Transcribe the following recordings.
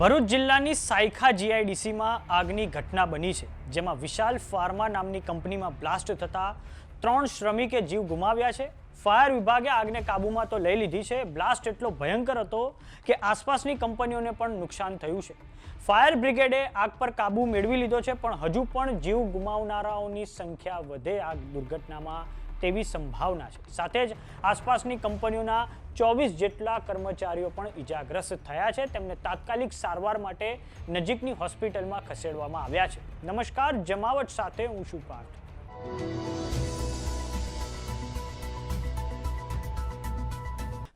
ભરૂચ જિલ્લાની સાયખા જીઆઈડીસીમાં આગની ઘટના બની છે, જેમાં વિશાલ ફાર્મા નામની કંપનીમાં બ્લાસ્ટ થતા ત્રણ શ્રમિકે જીવ ગુમાવ્યા છે. ફાયર વિભાગે આગને કાબૂમાં તો લઈ લીધી છે, બ્લાસ્ટ એટલો ભયંકર હતો કે આસપાસની કંપનીઓને પણ નુકસાન થયું છે. ફાયર બ્રિગેડે આગ પર કાબૂ મેળવી લીધો છે, પણ હજુ પણ જીવ ગુમાવનારાઓની સંખ્યા વધે આગ દુર્ઘટનામાં તેવી સંભાવના છે. સાથે જ આસપાસની કંપનીઓના ચોવીસ જેટલા કર્મચારીઓ પણ ઇજાગ્રસ્ત થયા છે. તેમને તાત્કાલિક સારવાર માટે નજીકની હોસ્પિટલમાં ખસેડવામાં આવ્યા છે. નમસ્કાર, જમાવટ સાથે હું છું પાર્થ.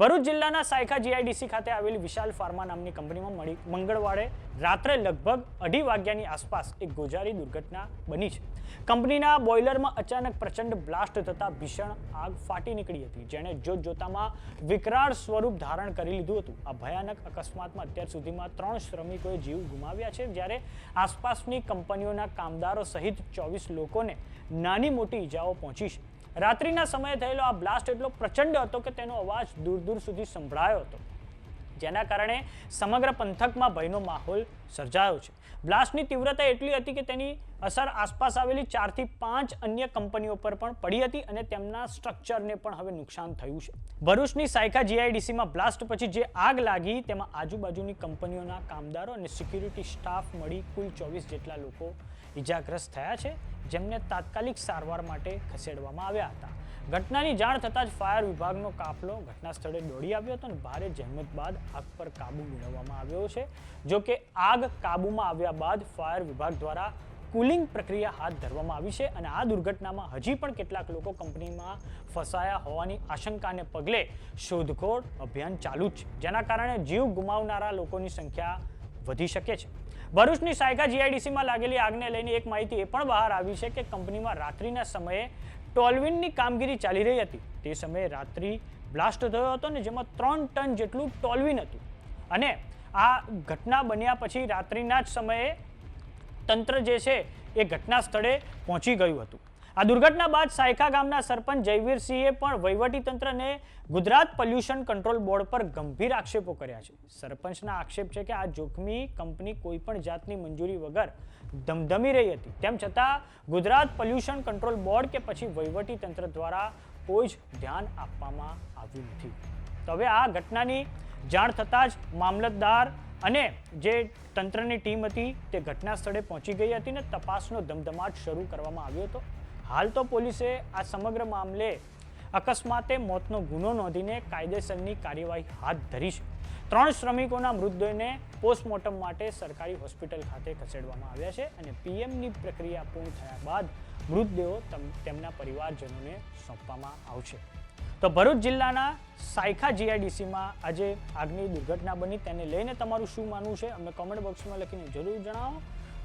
ભરૂચ જિલ્લાના સાયખા જીઆઈડીસી ખાતે આવેલી વિશાલ ફાર્મા નામની કંપનીમાં મળી મંગળવારે રાત્રે લગભગ અઢી વાગ્યાની આસપાસ એક ગોજારી દુર્ઘટના બની છે. કંપનીના બોઇલરમાં અચાનક પ્રચંડ બ્લાસ્ટ થતા ભીષણ આગ ફાટી નીકળી હતી, જેણે જોત જોતામાં વિકરાળ સ્વરૂપ ધારણ કરી લીધું હતું. આ ભયાનક અકસ્માતમાં અત્યાર સુધીમાં ત્રણ શ્રમિકોએ જીવ ગુમાવ્યા છે. જ્યારે આસપાસની કંપનીઓના કામદારો સહિત ચોવીસ લોકોને નાની મોટી ઈજાઓ પહોંચી છે. રાત્રિના સમયે થયેલો આ બ્લાસ્ટ એટલો પ્રચંડ હતો કે તેનો અવાજ દૂર દૂર સુધી સંભળાયો હતો. જેના કારણે સમગ્ર પંથકમાં ભયનો માહોલ સર્જાયો છે. બ્લાસ્ટની તીવ્રતા એટલી હતી કે તેની અસર આસપાસ આવેલી ચારથી પાંચ અન્ય કંપનીઓ પર પણ પડી હતી અને તેમના સ્ટ્રક્ચરને પણ હવે નુકસાન થયું છે. ભરૂચની સાયકા જીઆઈડીસીમાં બ્લાસ્ટ પછી જે આગ લાગી, તેમાં આજુબાજુની કંપનીઓના કામદારો અને સિક્યુરિટી સ્ટાફ મળી કુલ ચોવીસ જેટલા લોકો ઈજાગ્રસ્ત થયા છે, જેમને તાત્કાલિક સારવાર માટે ખસેડવામાં આવ્યા હતા. ઘટનાની જાણ થતાં જ ફાયર વિભાગનો કાફલો ઘટના સ્થળે દોડી આવ્યો હતો અને ભારે જહેમત બાદ આગ પર કાબુ મેળવવામાં આવ્યો છે. જો કે આગ કાબૂમાં આવ્યા બાદ ફાયર વિભાગ દ્વારા કુલિંગ પ્રક્રિયા હાથ ધરવામાં આવી છે અને આ દુર્ઘટનામાં હજી પણ કેટલાક લોકો કંપનીમાં ફસાયા હોવાની આશંકાને પગલે શોધખોળ અભિયાન ચાલુ જ છે. જેના કારણે જીવ ગુમાવનારા લોકોની સંખ્યા વધી શકે છે. ભરૂચની સાયકા જીઆઈડીસીમાં લાગેલી આગને લઈને એક માહિતી એ પણ બહાર આવી છે કે કંપનીમાં રાત્રિના સમયે ટોલવિનની કામગીરી ચાલી રહી હતી. તે સમયે રાત્રિ બ્લાસ્ટ થયો હતો ને જેમાં ત્રણ ટન જેટલું ટોલવિન હતું. અને આ ઘટના બન્યા પછી રાત્રિના જ સમયે તંત્ર જે છે એ ઘટના સ્થળે પહોંચી ગયું હતું. આ દુર્ઘટના બાદ સાયખા ગામના સરપંચ જયવીરસિંહે પણ વહીવટી તંત્રને ગુજરાત પોલ્યુશન કંટ્રોલ બોર્ડ પર ગંભીર આક્ષેપો કર્યા છે. સરપંચના આક્ષેપ છે કે આ જોખમી કંપની કોઈ પણ જાતની મંજૂરી વગર ધમધમી રહી હતી. તેમ છતાં, ગુજરાત પોલ્યુશન કંટ્રોલ બોર્ડ કે પછી વહીવટી તંત્ર દ્વારા કોઈ જ ધ્યાન આપવામાં આવ્યું નથી. તો હવે આ ઘટનાની જાણ થતાં જ મામલતદાર અને જે તંત્રની ટીમ હતી તે ઘટના સ્થળે પહોંચી ગઈ હતી ને તપાસનો ધમધમાટ શરૂ કરવામાં આવ્યો હતો. હાલ તો પોલીસે આ સમગ્ર મામલે અકસ્માતે મોતનો ગુનો નોંધીને કાયદેસરની કાર્યવાહી હાથ ધરી છે. ત્રણ શ્રમિકોના મૃતદેહને પોસ્ટમોર્ટમ માટે સરકારી હોસ્પિટલ ખાતે ખસેડવામાં આવ્યા છે અને પીએમની પ્રક્રિયા પૂર્ણ થયા બાદ મૃતદેહો તમ- તેમના પરિવારજનોને સોંપવામાં આવશે. તો ભરૂચ જિલ્લાના સાયખા જીઆઈડીસીમાં આજે આગની દુર્ઘટના બની. તેને લઈને તમારું શું માનવું છે? અમને કોમેન્ટ બોક્સમાં લખીને જરૂર જણાવો.